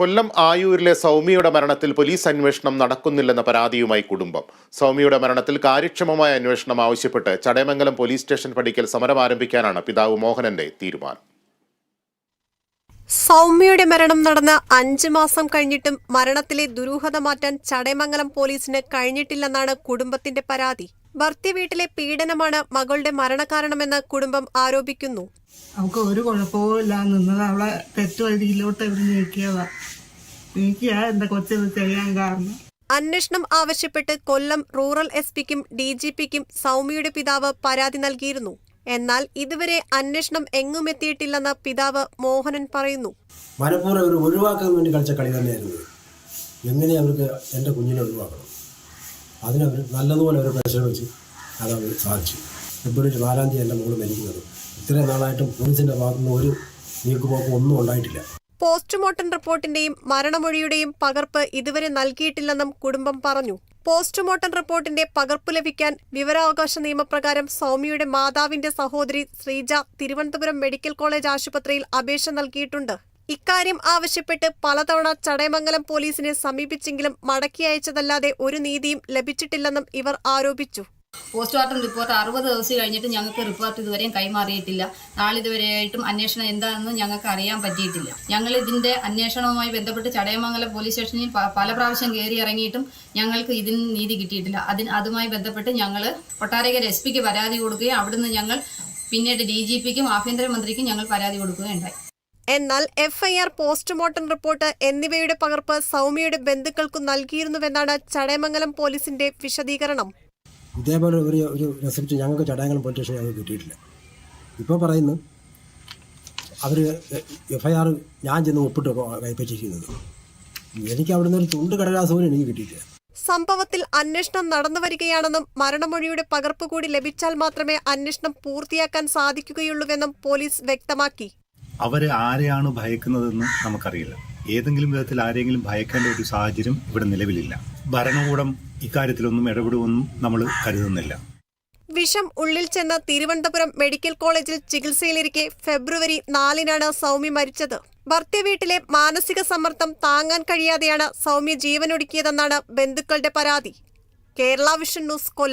കൊല്ലം ആയൂരിലെ സൗമ്യയുടെ മരണത്തിൽ പോലീസ് അന്വേഷണം നടക്കുന്നില്ലെന്ന പരാതിയുമായി കുടുംബം. സൗമ്യയുടെ മരണത്തിൽ കാര്യക്ഷമമായ അന്വേഷണം ആവശ്യപ്പെട്ട് ചടയമംഗലം പോലീസ് സ്റ്റേഷൻ പടിക്കൽ സമരം ആരംഭിക്കാനാണ് പിതാവ് മോഹനന്റെ തീരുമാനം. സൗമ്യയുടെ മരണം നടന്ന് അഞ്ച് മാസം കഴിഞ്ഞിട്ടും മരണത്തിലെ ദുരൂഹത മാറ്റാൻ ചടയമംഗലം പോലീസിന് കഴിഞ്ഞിട്ടില്ലെന്നാണ് കുടുംബത്തിന്റെ പരാതി. ഭർത്തി വീട്ടിലെ പീഡനമാണ് മകളുടെ മരണകാരണമെന്ന് കുടുംബം ആരോപിക്കുന്നു. അവൾക്ക് ഒരു കുഴപ്പവും ഇല്ല നിന്നത് അവളെ തെറ്റുവഴിയിലോട്ട് എവിടെ നീക്കിയതാ. നീക്കിയാ എന്റെ കൊച്ചിത് ചെയ്യാൻ കാരണം. അന്വേഷണം ആവശ്യപ്പെട്ട് കൊല്ലം റൂറൽ എസ് പിക്കും ഡി ജി പിക്കും സൗമ്യയുടെ പിതാവ് പരാതി നൽകിയിരുന്നു. എന്നാൽ ഇതുവരെ അന്വേഷണം എങ്ങും എത്തിയിട്ടില്ലെന്ന് പിതാവ് മോഹനൻ പറയുന്നു. മനഃപൂർവം ഒരു ഒഴിവാക്കാൻ വേണ്ടി കളിച്ച കളി തന്നെയായിരുന്നു. എങ്ങനെ അവർക്ക് എന്റെ കുഞ്ഞിനെ ഒഴിവാക്കണം? അതിനവർ നല്ലതുപോലെ അവർ പരിശ്രമിച്ച് അതവർ സാധിച്ചു. ഫെബ്രുവരി നാലാം തീയതി എന്റെ മകൾ മരിക്കുന്നത്. ഇത്രയും നാളായിട്ടും പോലീസിന്റെ ഭാഗത്തുനിന്ന് ഒരു നീക്കുപോക്കും ഒന്നും ഉണ്ടായിട്ടില്ല. പോസ്റ്റ്മോർട്ടം റിപ്പോർട്ടിന്റെയും മരണമൊഴിയുടെയും പകർപ്പ് ഇതുവരെ നൽകിയിട്ടില്ലെന്നും കുടുംബം പറഞ്ഞു. പോസ്റ്റ്മോർട്ടം റിപ്പോർട്ടിന്റെ പകർപ്പ് ലഭിക്കാൻ വിവരാവകാശ നിയമപ്രകാരം സൗമ്യയുടെ മാതാവിന്റെ സഹോദരി ശ്രീജ തിരുവനന്തപുരം മെഡിക്കൽ കോളേജ് ആശുപത്രിയിൽ അപേക്ഷ നൽകിയിട്ടുണ്ട്. ഇക്കാര്യം ആവശ്യപ്പെട്ട് പലതവണ ചടയമംഗലം പോലീസിനെ സമീപിച്ചെങ്കിലും മടക്കി അയച്ചതല്ലാതെ ഒരു നീതിയും ലഭിച്ചിട്ടില്ലെന്നും ഇവർ ആരോപിച്ചു. പോസ്റ്റ്മോർട്ടം റിപ്പോർട്ട് അറുപത് ദിവസം കഴിഞ്ഞിട്ട് ഞങ്ങൾക്ക് റിപ്പോർട്ട് ഇതുവരെയും കൈമാറിയിട്ടില്ല. നാളിതുവരെയായിട്ടും അന്വേഷണം എന്താണെന്ന് ഞങ്ങൾക്ക് അറിയാൻ പറ്റിയിട്ടില്ല. ഞങ്ങൾ ഇതിന്റെ അന്വേഷണവുമായി ബന്ധപ്പെട്ട് ചടയമംഗലം പോലീസ് സ്റ്റേഷനിൽ പല പ്രാവശ്യം കയറി ഇറങ്ങിയിട്ടും ഞങ്ങൾക്ക് ഇതിന് നീതി കിട്ടിയിട്ടില്ല. അതിന് അതുമായി ബന്ധപ്പെട്ട് ഞങ്ങൾ കൊട്ടാരക്കര എസ് പിക്ക് പരാതി കൊടുക്കുകയും അവിടുന്ന് ഞങ്ങൾ പിന്നീട് ഡി ജി പിക്കും ആഭ്യന്തരമന്ത്രിക്കും ഞങ്ങൾ പരാതി കൊടുക്കുകയുണ്ടായി. എന്നാൽ എഫ്ഐആർ പോസ്റ്റ്മോർട്ടം റിപ്പോർട്ട് എന്നിവയുടെ പകർപ്പ് സൗമ്യയുടെ ബന്ധുക്കൾക്കു നൽകിയിരുന്നുവെന്നാണ് ചടയമംഗലം പോലീസിന്റെ വിശദീകരണം. ഇതേപോലെ ഒരു ഒരു റെസിപ്റ്റ് ഞങ്ങൾക്ക് ചടങ്ങുകളും പോലീസ് സ്റ്റേഷൻ ഞങ്ങൾക്ക് കിട്ടിയിട്ടില്ല. ഇപ്പോൾ പറയുന്നു അവർ എഫ് ഐ ആർ ഞാൻ ചെന്ന് ഒപ്പിട്ട് കൈപ്പറ്റിയിരിക്കുന്നത് എനിക്ക് അവിടുന്ന് ഒരു തുണ്ട് കടലാസ് പോലും എനിക്ക് കിട്ടിയിട്ടില്ല. സംഭവത്തിൽ അന്വേഷണം നടന്നു വരികയാണെന്നും മരണമൊഴിയുടെ പകർപ്പ് കൂടി ലഭിച്ചാൽ മാത്രമേ അന്വേഷണം പൂർത്തിയാക്കാൻ സാധിക്കുകയുള്ളൂവെന്നും പോലീസ് വ്യക്തമാക്കി. അവരെ ആരെയാണ് ഭയക്കുന്നതെന്ന് നമുക്കറിയില്ല. ഏതെങ്കിലും വിധത്തിൽ ആരെങ്കിലും ഭയക്കേണ്ട ഒരു സാഹചര്യം ഇവിടെ നിലവിലില്ല. ഭരണകൂടം ഇക്കാര്യത്തിലൊന്നും ഇടപെടുമെന്നും നമ്മൾ കരുതുന്നില്ല. വിഷം ഉള്ളിൽ ചെന്ന തിരുവനന്തപുരം മെഡിക്കൽ കോളേജിൽ ചികിത്സയിലിരിക്കെ ഫെബ്രുവരി നാലിനാണ് സൗമ്യ മരിച്ചത്. ഭർത്തൃ വീട്ടിലെ മാനസിക സമ്മർദ്ദം താങ്ങാൻ കഴിയാതെയാണ് സൗമ്യ ജീവനൊടുക്കിയതെന്നാണ് ബന്ധുക്കളുടെ പരാതി. Kerala vision news Kollam.